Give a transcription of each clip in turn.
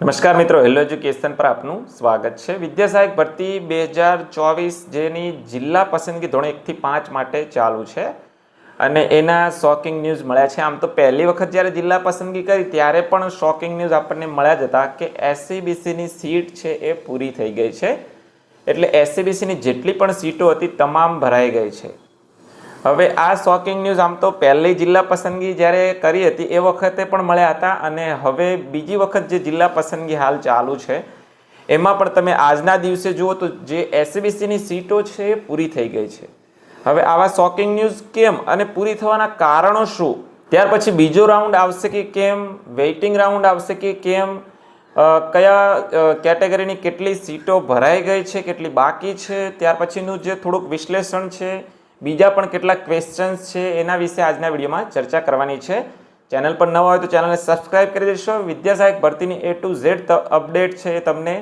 નમસ્કાર મિત્રો hello education પર આપનું સ્વાગત છે. વિદ્યા સહાયક ભરતી બે હજાર ચોવીસ જેની જિલ્લા પસંદગી ધોરણ એકથી પાંચ માટે ચાલુ છે અને એના શોકિંગ ન્યૂઝ મળ્યા છે. આમ તો પહેલી વખત જ્યારે જિલ્લા પસંદગી કરી ત્યારે પણ શોકિંગ ન્યૂઝ આપણને મળ્યા જ હતા કે એસસીબીસીની સીટ છે એ પૂરી થઈ ગઈ છે. એટલે એસસીબીસીની જેટલી પણ સીટો હતી, તમામ ભરાઈ ગઈ છે. હવે આ શોકિંગ ન્યૂઝ આમ તો પહેલી જિલ્લા પસંદગી જ્યારે કરી હતી, એ વખતે પણ મળ્યા હતા અને હવે બીજી વખત જે જિલ્લા પસંદગી હાલ ચાલુ છે, એમાં પણ તમે આજના દિવસે જુઓ તો જે એસબીસીની સીટો છે એ પૂરી થઈ ગઈ છે. હવે આવા શોકિંગ ન્યૂઝ કેમ અને પૂરી થવાના કારણો શું? ત્યાર પછી બીજો રાઉન્ડ આવશે કે કેમ? વેઇટિંગ રાઉન્ડ આવશે કે કેમ? કયા કેટેગરીની કેટલી સીટો ભરાઈ ગઈ છે, કેટલી બાકી છે? ત્યાર પછીનું જે થોડુંક વિશ્લેષણ છે બીજા પણ કેટલાક ક્વેશ્ચન્સ છે એના વિશે આજના વિડીયોમાં ચર્ચા કરવાની છે. ચેનલ પર નવા હોય તો ચેનલને સબસ્ક્રાઇબ કરી દેશો. વિદ્યા સહાયક ભરતીની એ ટુ ઝેડ અપડેટ છે એ તમને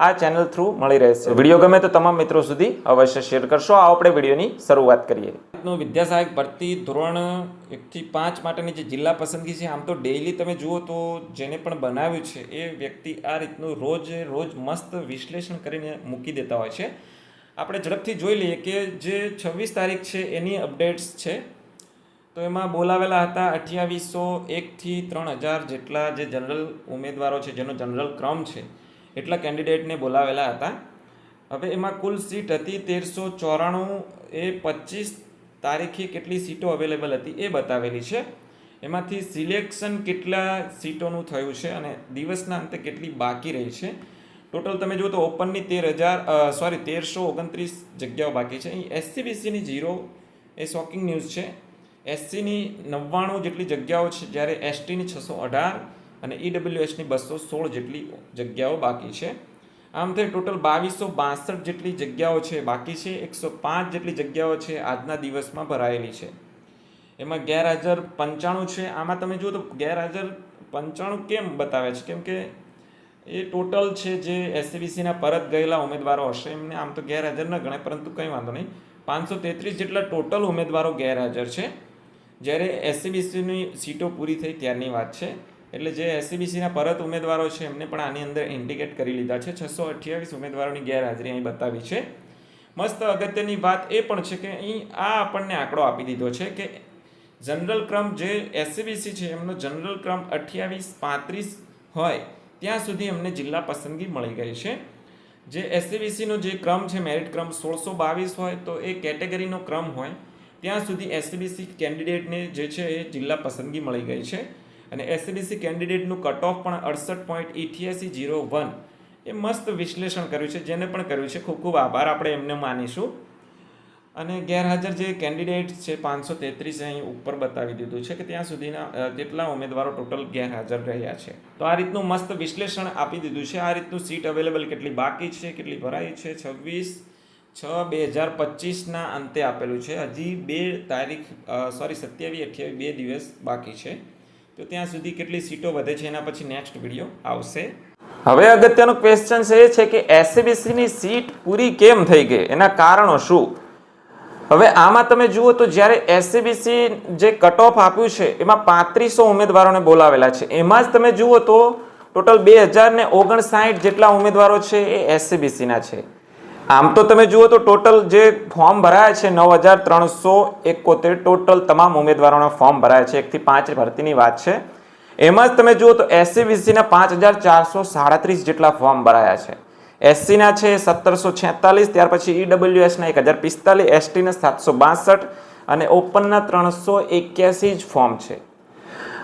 આ ચેનલ થ્રુ મળી રહેશે. વીડિયો ગમે તો તમામ મિત્રો સુધી અવશ્ય શેર કરશો. આ આપણે વિડીયોની શરૂઆત કરીએ. વિદ્યા સહાયક ભરતી ધોરણ એકથી પાંચ માટેની જે જિલ્લા પસંદગી છે, આમ તો ડેઇલી તમે જુઓ તો જેને પણ બનાવ્યું છે, એ વ્યક્તિ આ રીતનું રોજ રોજ મસ્ત વિશ્લેષણ કરીને મૂકી દેતા હોય છે. આપણે ઝડપથી જોઈ લઈએ કે જે છવ્વીસ તારીખ છે એની અપડેટ્સ છે. તો એમાં બોલાવેલા હતા અઠ્યાવીસો એકથી ત્રણ હજાર જેટલા જે જનરલ ઉમેદવારો છે, જેનો જનરલ ક્રમ છે, એટલા કેન્ડિડેટને બોલાવેલા હતા. હવે એમાં કુલ સીટ હતી તેરસો ચોરાણું, એ પચીસ તારીખે કેટલી સીટો અવેલેબલ હતી એ બતાવેલી છે. એમાંથી સિલેક્શન કેટલા સીટોનું થયું છે અને દિવસના અંતે કેટલી બાકી રહી છે ટોટલ તમે જુઓ તો ઓપનની તેર હજાર સોરી તેરસો ઓગણત્રીસ જગ્યાઓ બાકી છે. અહીં એસસીબીસીની જીરો એ શોકિંગ ન્યૂઝ છે. એસસીની નવ્વાણું જેટલી જગ્યાઓ છે, જ્યારે એસટીની છસો અઢાર અને ઈડબ્લ્યુએસની બસો સોળ જેટલી જગ્યાઓ બાકી છે. આમ થઈ ટોટલ બાવીસો બાસઠ જેટલી જગ્યાઓ છે બાકી છે. એકસો પાંચ જેટલી જગ્યાઓ છે આજના દિવસમાં ભરાયેલી છે. એમાં ગેરહાજર પંચાણું છે. આમાં તમે જુઓ તો ગેરહાજર પંચાણું કેમ બતાવે છે? કેમ કે એ ટોટલ છે જે એસસીબીસીના પરત ગયેલા ઉમેદવારો હશે. એમને આમ તો ગેરહાજર ન ગણાય, પરંતુ કંઈ વાંધો નહીં. પાંચસો તેત્રીસ જેટલા ટોટલ ઉમેદવારો ગેરહાજર છે. જ્યારે એસસીબીસીની સીટો પૂરી થઈ ત્યારની વાત છે. એટલે જે એસસીબીસીના પરત ઉમેદવારો છે, એમને પણ આની અંદર ઇન્ડિકેટ કરી લીધા છે. છસો અઠ્યાવીસ ઉમેદવારોની ગેરહાજરી અહીં બતાવી છે. મસ્ત અગત્યની વાત એ પણ છે કે અહીં આ આપણને આંકડો આપી દીધો છે કે જનરલ ક્રમ જે એસસીબીસી છે, એમનો જનરલ ક્રમ અઠ્યાવીસ પાંત્રીસ હોય. ત્યાં સુધી એમને જિલ્લા પસંદગી મળી ગઈ છે. જે એસસીબીસીનો જે ક્રમ છે મેરિટ ક્રમ સોળસો બાવીસ હોય તો એ કેટેગરીનો ક્રમ હોય, ત્યાં સુધી એસસીબીસી કેન્ડિડેટને જે છે એ જિલ્લા પસંદગી મળી ગઈ છે. અને એસસીબીસી કેન્ડિડેટનું કટ ઓફ પણ અડસઠ પોઈન્ટ ઇઠ્યાસી જીરો વન એ મસ્ત વિશ્લેષણ કર્યું છે, જેને પણ કર્યું છે. ખૂબ ખૂબ આભાર, આપણે એમને માનીશું. અને ગેરહાજર જે કેન્ડિડેટ છે પાંચસો તેત્રીસ અહીં ઉપર બતાવી દીધું છે કે ત્યાં સુધીના તેટલા ઉમેદવારો ટોટલ ગેરહાજર રહ્યા છે. તો આ રીતનું મસ્ત વિશ્લેષણ આપી દીધું છે. આ રીતનું સીટ અવેલેબલ કેટલી બાકી છે, કેટલી ભરાઈ છે? છવ્વીસ છ બે હજાર પચીસના અંતે આપેલું છે. હજી બે તારીખ સોરી, સત્યાવીસ અઠ્યાવીસ, બે દિવસ બાકી છે. તો ત્યાં સુધી કેટલી સીટો વધે છે એના પછી નેક્સ્ટ વીડિયો આવશે. હવે અગત્યનો ક્વેશ્ચન એ છે કે એસસીબીસીની સીટ પૂરી કેમ થઈ ગઈ? એના કારણો શું? હવે આમાં તમે જુઓ તો જ્યારે એસસીબીસી જે કટ ઓફ આપ્યું છે, એમાં પાંત્રીસો ઉમેદવારોને બોલાવેલા છે. એમાં જ તમે જુઓ તો ટોટલ બે હજાર ને ઓગણસાઠ જેટલા ઉમેદવારો છે એ એસસીબીસીના છે. આમ તો તમે જુઓ તો ટોટલ જે ફોર્મ ભરાયા છે નવ હજાર ત્રણસો એકોતેર, ટોટલ તમામ ઉમેદવારોના ફોર્મ ભરાયા છે. એકથી પાંચ ભરતીની વાત છે. એમાં જ તમે જુઓ તો એસસીબીસીના પાંચ હજાર ચારસો સાડત્રીસ જેટલા ફોર્મ ભરાયા છે. એસસીના છે, સત્તરસો છેતાલીસ, ત્યાર પછી ઈડબ્લ્યુએસના એક હજાર પિસ્તાલીસ એસટીના સાતસો બાસઠ અને ઓપનના ત્રણસો એક્યાસી જ ફોર્મ છે.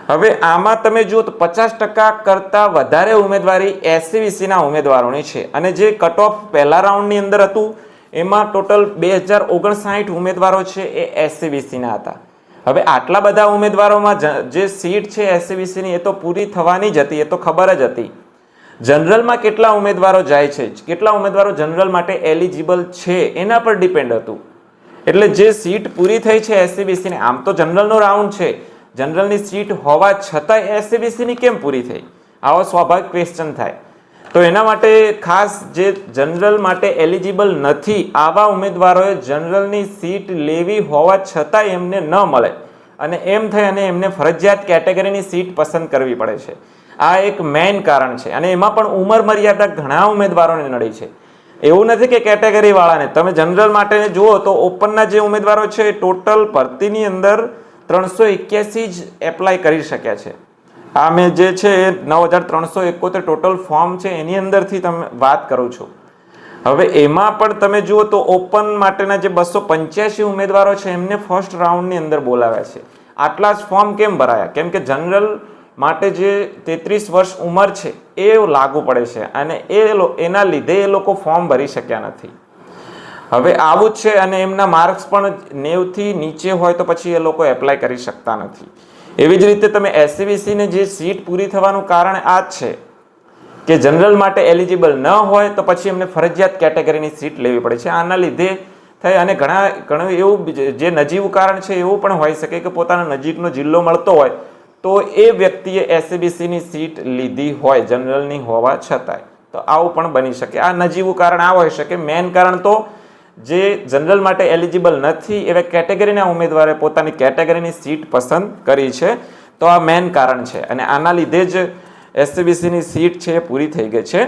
હવે આમાં તમે જુઓ તો પચાસ ટકા કરતાં વધારે ઉમેદવારી એસસીવીસીના ઉમેદવારોની છે. અને જે કટ ઓફ પહેલા રાઉન્ડની અંદર હતું, એમાં ટોટલ બે હજાર ઓગણસાઠ ઉમેદવારો છે એ એસસીવીસીના હતા. હવે આટલા બધા ઉમેદવારોમાં જ- સીટ છે એસસીવીસીની એ તો પૂરી થવાની જ હતી, એ તો ખબર જ હતી. જનરલમાં કેટલા ઉમેદવારો જાય છે? કેટલા ઉમેદવારો જનરલ માટે એલિજિબલ છે? એના પર ડિપેન્ડ હતું. એટલે જે સીટ પૂરી થઈ છે એસસીબીસીની, આમ તો જનરલનો રાઉન્ડ છે. જનરલની સીટ હોવા છતાંય એસસીબીસીની કેમ પૂરી થઈ? આવો સ્વાભાવિક ક્વેશ્ચન થાય. તો એના માટે ખાસ જે જનરલ માટે એલિજિબલ નથી, આવા ઉમેદવારોએ જનરલની સીટ લેવી હોવા છતાંય એમને ન મળે. અને એમ થઈ અને એમને ફરજિયાત કેટેગરીની સીટ પસંદ કરવી પડે છે. આ એક મેઇન કારણ છે. અને એમાં પણ ઉંમર મર્યાદા ઘણા ઉમેદવારોને નડી છે. એવું નથી કે કેટેગરીવાળાને તમે જનરલ માટે જુઓ તો ઓપનના જે ઉમેદવારો છે, એ ટોટલ ભરતીની અંદર ત્રણસો એક્યાસી જ એપ્લાય કરી શક્યા છે. આ મેં જે છે, એ નવ હજાર ત્રણસો એકોતેર ટોટલ ફોર્મ છે, એની અંદરથી તમે વાત કરું છું. હવે એમાં પણ તમે જુઓ તો ઓપન માટેના જે બસો પંચ્યાસી ઉમેદવારો છે, એમને ફર્સ્ટ રાઉન્ડની અંદર બોલાવ્યા છે. આટલા જ ફોર્મ કેમ ભરાયા? કેમ કે જનરલ માટે જે તેત્રીસ વર્ષ ઉંમર છે, એ લાગુ પડે છે અને એ એના લીધે એ લોકો ફોર્મ ભરી શક્યા નથી. હવે આવું જ છે અને એમના માર્ક્સ પણ નેવથી નીચે હોય તો પછી એ લોકો એપ્લાય કરી શકતા નથી. એવી જ રીતે તમે એસસીબીસીને જે સીટ પૂરી થવાનું કારણ આ જ છે કે જનરલ માટે એલિજિબલ ન હોય તો પછી એમને ફરજિયાત કેટેગરીની સીટ લેવી પડે છે. આના લીધે થઈ અને ઘણા, ઘણું એવું જે નજીવું કારણ છે એવું પણ હોઈ શકે કે પોતાના નજીકનો જિલ્લો મળતો હોય તો એ વ્યક્તિએ એસસીબીસીની સીટ લીધી હોય, જનરલની હોવા છતાંય. તો આવું પણ બની શકે. આ નજીવું કારણ આ હોઈ શકે. મેઇન કારણ તો જે જનરલ માટે એલિજિબલ નથી, એવા કેટેગરીના ઉમેદવારે પોતાની કેટેગરીની સીટ પસંદ કરી છે. તો આ મેન કારણ છે. અને આના લીધે જ એસસીબીસીની સીટ છે એ પૂરી થઈ ગઈ છે.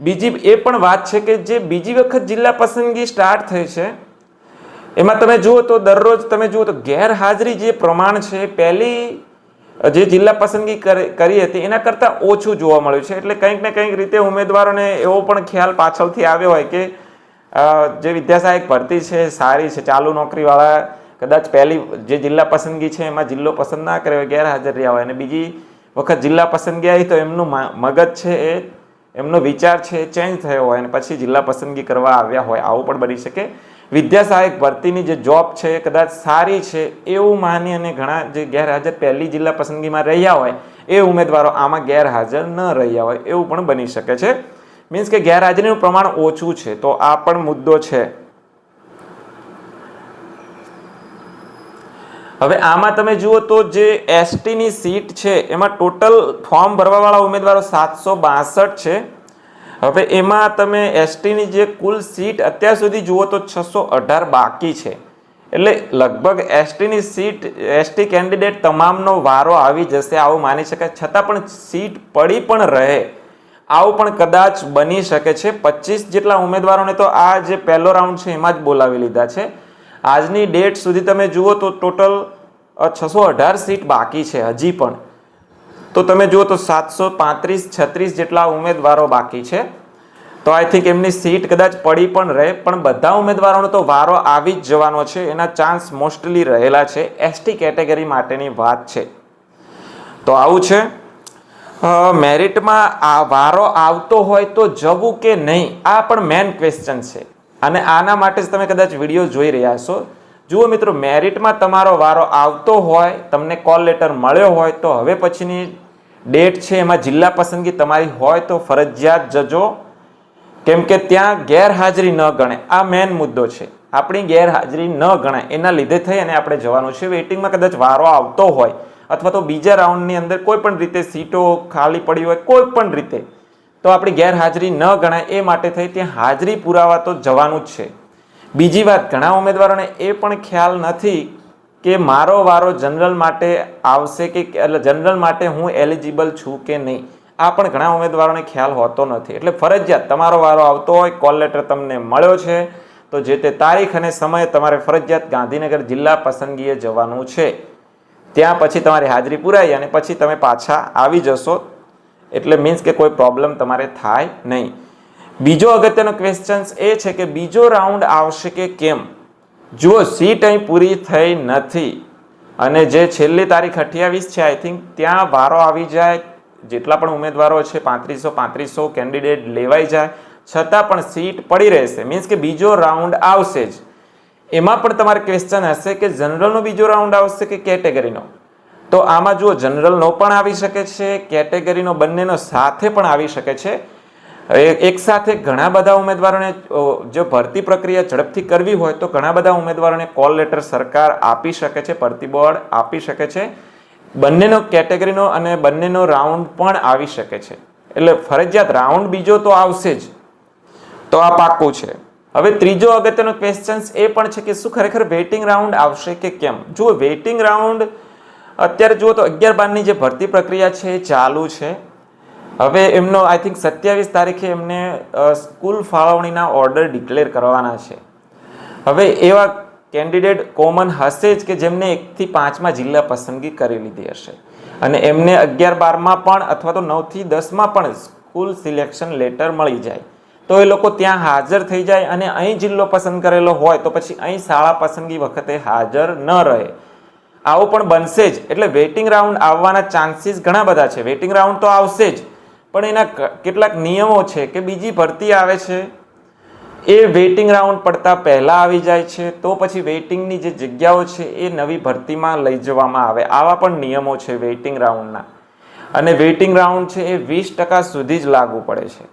બીજી એ પણ વાત છે કે જે બીજી વખત જિલ્લા પસંદગી સ્ટાર્ટ થઈ છે, એમાં તમે જુઓ તો દરરોજ તમે જુઓ તો ગેરહાજરી જે પ્રમાણ છે, પહેલી જે જિલ્લા પસંદગી કરી હતી, એના કરતાં ઓછું જોવા મળ્યું છે. એટલે કંઈક ને કંઈક રીતે ઉમેદવારોને એવો પણ ખ્યાલ પાછળથી આવ્યો હોય કે જે વિદ્યાસહાયક ભરતી છે, સારી છે, ચાલુ નોકરીવાળા કદાચ પહેલી, જે જિલ્લા પસંદગી છે, એમાં જિલ્લો પસંદ ના કર્યો ગેરહાજર રહ્યા હોય અને બીજી વખત જિલ્લા પસંદગી આવી તો એમનું મગજ છે એ, એમનો વિચાર છે એ ચેન્જ થયો હોય અને પછી જિલ્લા પસંદગી કરવા આવ્યા હોય, આવું પણ બની શકે. વિદ્યા સહાયક ભરતીની જે જોબ છે કદાચ સારી છે, એવું માની અને ઘણા જે ગેરહાજર પહેલી જિલ્લા પસંદગીમાં રહ્યા હોય, એ ઉમેદવારો આમાં ગેરહાજર ન રહ્યા હોય, એવું પણ બની શકે છે. મીન્સ કે ગેરહાજરીનું પ્રમાણ ઓછું છે, તો આ પણ મુદ્દો છે. હવે આમાં તમે જુઓ તો જે એસટીની સીટ છે, એમાં ટોટલ ફોર્મ ભરવાવાળા ઉમેદવારો સાતસો બાસઠ છે. હવે એમાં તમે એસટીની જે કુલ સીટ અત્યાર સુધી જુઓ તો છસો અઢાર બાકી છે. એટલે લગભગ એસટીની સીટ એસટી કેન્ડિડેટ તમામનો વારો આવી જશે આવું માની શકાય. છતાં પણ સીટ પડી પણ રહે. આવું પણ કદાચ બની શકે છે. પચીસ જેટલા ઉમેદવારોને તો આ જે પહેલો રાઉન્ડ છે એમાં જ બોલાવી લીધા છે. આજની ડેટ સુધી તમે જુઓ તો ટોટલ છસો અઢાર સીટ બાકી છે, હજી પણ. તો તમે જુઓ તો સાતસો પાંત્રીસ, છત્રીસ જેટલા ઉમેદવારો બાકી છે. તો આઈ થિંક એમની સીટ કદાચ પડી પણ રહે, પણ બધા ઉમેદવારોનો તો વારો આવી જ જવાનો છે. એના ચાન્સ મોસ્ટલી રહેલા છે. એસટી કેટેગરી માટેની વાત છે. તો આવું છે. મેરિટમાં આ વારો આવતો હોય તો જવું કે નહીં, આ પણ મેન ક્વેશ્ચન છે. અને આના માટે જ તમે કદાચ વીડિયો જોઈ રહ્યા છો જુઓ મિત્રો મેરિટમાં તમારો વારો આવતો હોય, તમને કોલ લેટર મળ્યો હોય, તો હવે પછીની ડેટ છે, એમાં જિલ્લા પસંદગી તમારી હોય તો ફરજિયાત જજો. કેમ કે ત્યાં ગેરહાજરી ન ગણે આ મેન મુદ્દો છે. આપણી ગેરહાજરી ન ગણાય. એના લીધે થઈ અને આપણે જવાનું છે. વેઇટિંગમાં કદાચ વારો આવતો હોય અથવા તો બીજા રાઉન્ડની અંદર કોઈ પણ રીતે સીટો ખાલી પડી હોય, કોઈ પણ રીતે, તો આપણી ગેરહાજરી ન ગણાય. એ માટે થઈ ત્યાં હાજરી પુરાવા તો જવાનું જ છે. બીજી વાત, ઘણા ઉમેદવારોને એ પણ ખ્યાલ નથી કે મારો વારો જનરલ માટે આવશે કે એટલે જનરલ માટે હું એલિજિબલ છું કે નહીં? આ પણ ઘણા ઉમેદવારોને ખ્યાલ હોતો નથી. એટલે ફરજિયાત તમારો વારો આવતો હોય કોલ લેટર તમને મળ્યો છે, તો જે તે તારીખ અને સમયે તમારે ફરજિયાત ગાંધીનગર જિલ્લા પસંદગીએ જવાનું છે. ત્યાં પછી તમારી હાજરી પુરાઈ અને પછી તમે પાછા આવી જશો. એટલે મીન્સ કે કોઈ પ્રોબ્લેમ તમારે થાય નહીં. બીજો અગત્યનો ક્વેશ્ચન્સ એ છે કે બીજો રાઉન્ડ આવશે કે કેમ? જુઓ, સીટ અહીં પૂરી થઈ નથી. અને જે છેલ્લી તારીખ અઠ્યાવીસ છે આઈ થિંક ત્યાં વારો આવી જાય. જેટલા પણ ઉમેદવારો છે, પાંત્રીસો પાંત્રીસો કેન્ડિડેટ લેવાઈ જાય. છતાં પણ સીટ પડી રહેશે. મીન્સ કે બીજો રાઉન્ડ આવશે જ. એમાં પણ તમારે ક્વેશ્ચન હશે કે જનરલનો બીજો રાઉન્ડ આવશે કે કેટેગરીનો તો આમાં જુઓ જનરલનો પણ આવી શકે છે કેટેગરીનો બંનેનો સાથે પણ આવી શકે છે. એક સાથે ઘણા બધા ઉમેદવારોને જો ભરતી પ્રક્રિયા ઝડપથી કરવી હોય તો ઘણા બધા ઉમેદવારોને કોલ લેટર સરકાર આપી શકે છે, ભરતી બોર્ડ આપી શકે છે. બંનેનો કેટેગરીનો અને બંનેનો રાઉન્ડ પણ આવી શકે છે. એટલે ફરજિયાત રાઉન્ડ બીજો તો આવશે જ. તો આ પાક્કું છે. હવે ત્રીજો અગત્યનો ક્વેશ્ચન એ પણ છે કે શું ખરેખર વેઇટિંગ રાઉન્ડ આવશે કે કેમ? જુઓ વેઇટિંગ રાઉન્ડ અત્યારે જુઓ તો અગિયાર બારની જે ભરતી પ્રક્રિયા છે એ ચાલુ છે. હવે એમનો આઈ થિંક સત્યાવીસ તારીખે એમને સ્કૂલ ફાળવણીના ઓર્ડર ડિક્લેર કરવાના છે. હવે એવા કેન્ડિડેટ કોમન હશે જ કે જેમને એકથી પાંચમાં જિલ્લા પસંદગી કરી લીધી હશે. અને એમને અગિયાર બારમાં પણ અથવા તો નવથી દસમાં પણ સ્કૂલ સિલેક્શન લેટર મળી જાય. તો એ લોકો ત્યાં હાજર થઈ જાય અને અહીં જિલ્લો પસંદ કરેલો હોય તો પછી અહીં શાળા પસંદગી વખતે હાજર ન રહે. આવું પણ બનશે જ. એટલે વેઇટિંગ રાઉન્ડ આવવાના ચાન્સીસ ઘણા બધા છે. વેઇટિંગ રાઉન્ડ તો આવશે જ. પણ એના કેટલાક નિયમો છે કે બીજી ભરતી આવે છે, એ વેઇટિંગ રાઉન્ડ પડતા પહેલાં આવી જાય છે, તો પછી વેઇટિંગની જે જગ્યાઓ છે એ નવી ભરતીમાં લઈ જવામાં આવે. આવા પણ નિયમો છે વેઇટિંગ રાઉન્ડના. અને વેઇટિંગ રાઉન્ડ છે એ વીસ ટકા સુધી જ લાગુ પડે છે.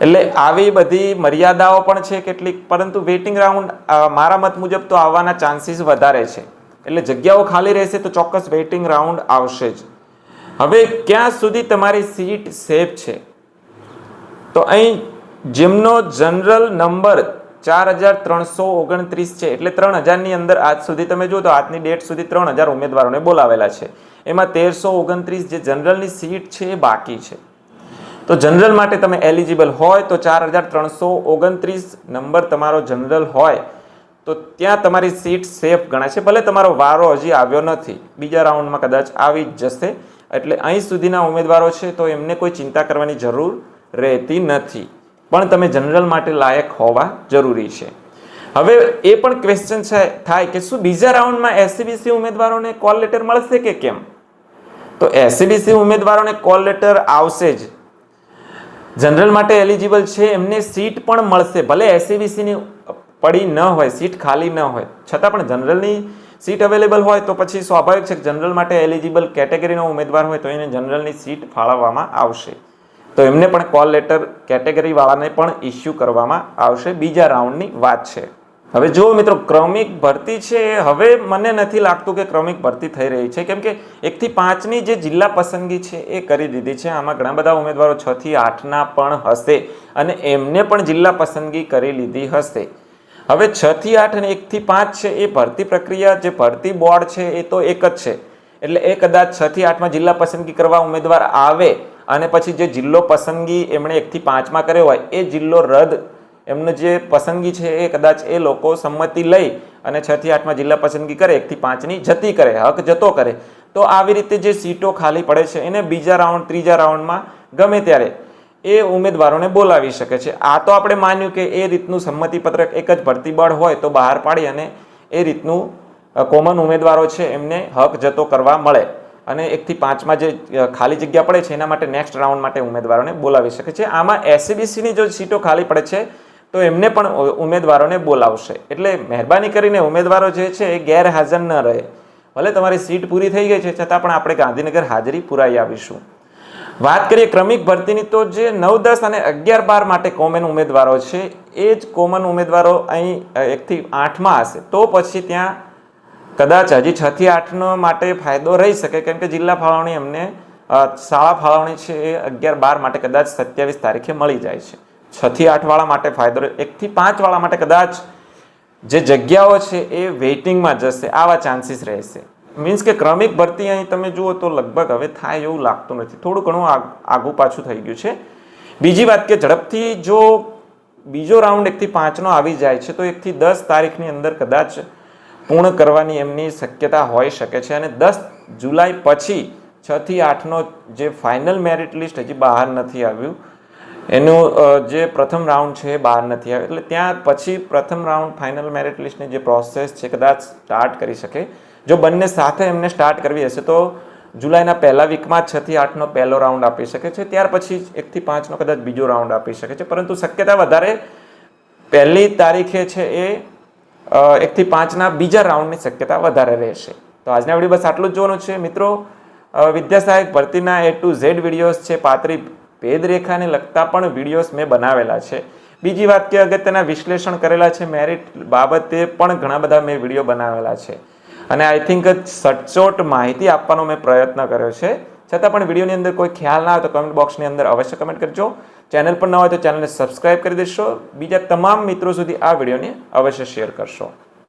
એટલે આવી બધી મર્યાદાઓ પણ છે કેટલીક, પરંતુ વેઇટિંગ રાઉન્ડ મારા મત મુજબ તો આવવાના ચાન્સીસ વધારે છે. એટલે જગ્યાઓ ખાલી રહેશે તો ચોક્કસ વેઇટિંગ રાઉન્ડ આવશે જ. હવે ક્યાં સુધી તમારી સીટ સેફ છે? તો અહીં જેમનો જનરલ નંબર ચાર હજાર ત્રણસો ઓગણત્રીસ છે, એટલે ત્રણ હજારની અંદર આજ સુધી તમે જો તો આજની ડેટ સુધી ત્રણ હજાર ઉમેદવારોને બોલાવેલા છે. એમાં તેરસો ઓગણત્રીસ જે જનરલની સીટ છે એ બાકી છે. તો જનરલ માટે તમે એલિજિબલ હોય તો ચાર હજાર ત્રણસો ઓગણત્રીસ નંબર તમારો જનરલ હોય તો ત્યાં તમારી સીટ સેફ ગણાય છે. ભલે તમારો વારો હજી આવ્યો નથી, બીજા રાઉન્ડમાં કદાચ આવી જ જશે. એટલે અહીં સુધીના ઉમેદવારો છે તો એમને કોઈ ચિંતા કરવાની જરૂર રહેતી નથી. પણ તમે જનરલ માટે લાયક હોવા જરૂરી છે. હવે એ પણ ક્વેશ્ચન છે, થાય કે શું બીજા રાઉન્ડમાં એસસીબીસી ઉમેદવારોને કોલ લેટર મળશે કે કેમ? તો એસસીબીસી ઉમેદવારોને કોલ લેટર આવશે જ. જનરલ માટે એલિજિબલ છે, એમને સીટ પણ મળશે. ભલે એસસીબીસીની પડી ન હોય સીટ ખાલી ન હોય. છતાં પણ જનરલની સીટ અવેલેબલ હોય તો પછી સ્વાભાવિક છે જનરલ માટે એલિજિબલ કેટેગરીનો ઉમેદવાર હોય તો એને જનરલની સીટ ફાળવવામાં આવશે. તો એમને પણ કોલ લેટર કેટેગરીવાળાને પણ ઇસ્યુ કરવામાં આવશે. બીજા રાઉન્ડની વાત છે. હવે જુઓ મિત્રો, ક્રમિક ભરતી છે. હવે મને નથી લાગતું કે ક્રમિક ભરતી થઈ રહી છે. કેમ કે એકથી પાંચની જે જિલ્લા પસંદગી છે એ કરી દીધી છે. આમાં ઘણા બધા ઉમેદવારો છથી આઠના પણ હશે અને એમને પણ જિલ્લા પસંદગી કરી લીધી હશે. હવે છ થી આઠ અને એકથી પાંચ છે, એ ભરતી પ્રક્રિયા જે ભરતી બોર્ડ છે, એ તો એક જ છે. એટલે એ કદાચ છ થી આઠમાં જિલ્લા પસંદગી કરવા ઉમેદવાર આવે અને પછી જે જિલ્લો પસંદગી એમણે એકથી પાંચમાં કર્યો હોય, એ જિલ્લો રદ એમને જે પસંદગી છે, એ કદાચ એ લોકો સંમતિ લઈ અને છ થી આઠમાં જિલ્લા પસંદગી કરે એકથી પાંચની જતી કરે, હક જતો કરે. તો આવી રીતે જે સીટો ખાલી પડે છે, એને બીજા રાઉન્ડ, ત્રીજા રાઉન્ડમાં ગમે ત્યારે એ ઉમેદવારોને બોલાવી શકે છે. આ તો આપણે માન્યું કે એ રીતનું સંમતિપત્રક એક જ ભરતી બળ હોય તો બહાર પાડી અને એ રીતનું કોમન ઉમેદવારો છે એમને હક જતો કરવા મળે. અને એકથી પાંચમાં જે ખાલી જગ્યા પડે છે, એના માટે નેક્સ્ટ રાઉન્ડ માટે ઉમેદવારોને બોલાવી શકે છે. આમાં એસસીબીસીની જો સીટો ખાલી પડે છે, તો એમને પણ ઉમેદવારોને બોલાવશે. એટલે મહેરબાની કરીને ઉમેદવારો જે છે એ ગેરહાજર ન રહે. ભલે તમારી સીટ પૂરી થઈ ગઈ છે, છતાં પણ આપણે ગાંધીનગર હાજરી પુરાઈ આવીશું. વાત કરીએ ક્રમિક ભરતીની, તો જે નવ, દસ અને અગિયાર, બાર માટે કોમન ઉમેદવારો છે, એ જ કોમન ઉમેદવારો અહીં એકથી આઠમાં હશે. તો પછી ત્યાં કદાચ હજી છ થી આઠનો માટે ફાયદો રહી શકે, કેમ કે જિલ્લા ફાળવણી એમને શાળા ફાળવણી છે એ અગિયાર, બાર માટે કદાચ સત્યાવીસ તારીખે મળી જાય છે. છ થી આઠ માટે ફાયદો એકથી પાંચવાળા માટે કદાચ જે જગ્યાઓ છે એ વેઇટિંગમાં જશે, આવા ચાન્સીસ રહેશે. મીન્સ કે ક્રમિક ભરતી અહીં તમે જુઓ તો લગભગ હવે થાય એવું લાગતું નથી. થોડું ઘણું આગ- પાછું થઈ ગયું છે. બીજી વાત કે ઝડપથી જો બીજો રાઉન્ડ એકથી પાંચનો આવી જાય છે, તો એકથી દસ તારીખની અંદર કદાચ પૂર્ણ કરવાની એમની શક્યતા હોઈ શકે છે. અને દસ જુલાઈ પછી છથી આઠનો જે ફાઇનલ મેરિટ લિસ્ટ હજી બહાર નથી આવ્યું. એનું જે પ્રથમ રાઉન્ડ છે એ બહાર નથી આવ્યો. એટલે ત્યાં પછી પ્રથમ રાઉન્ડ ફાઇનલ મેરિટ લિસ્ટની જે પ્રોસેસ છે, કદાચ સ્ટાર્ટ કરી શકે. જો બંને સાથે એમને સ્ટાર્ટ કરવી હશે, તો જુલાઈના પહેલા વીકમાં છથી આઠનો પહેલો રાઉન્ડ આપી શકે છે. ત્યાર પછી એકથી પાંચનો કદાચ બીજો રાઉન્ડ આપી શકે છે. પરંતુ શક્યતા વધારે પહેલી તારીખે છે એ એકથી પાંચના બીજા રાઉન્ડની શક્યતા વધારે રહેશે. તો આજના વીડિયો બસ આટલું જ જોવાનું છે. મિત્રો વિદ્યા ભરતીના એ ટુ ઝેડ વિડીયોઝ છે. પાતરી ભેદરેખાને લગતા પણ વિડીયોઝ મેં બનાવેલા છે. બીજી વાત કે અગત્યના વિશ્લેષણ કરેલા છે. મેરિટ બાબતે પણ ઘણા બધા મેં વીડિયો બનાવેલા છે. અને આઈ થિંક સચોટ માહિતી આપવાનો મેં પ્રયત્ન કર્યો છે. છતાં પણ વિડીયોની અંદર કોઈ ખ્યાલ ના આવે તો કમેન્ટ બોક્સની અંદર અવશ્ય કમેન્ટ કરજો. ચેનલ પર ન હોય તો ચેનલને સબસ્ક્રાઇબ કરી દેશો. બીજા તમામ મિત્રો સુધી આ વિડીયોને અવશ્ય શેર કરશો.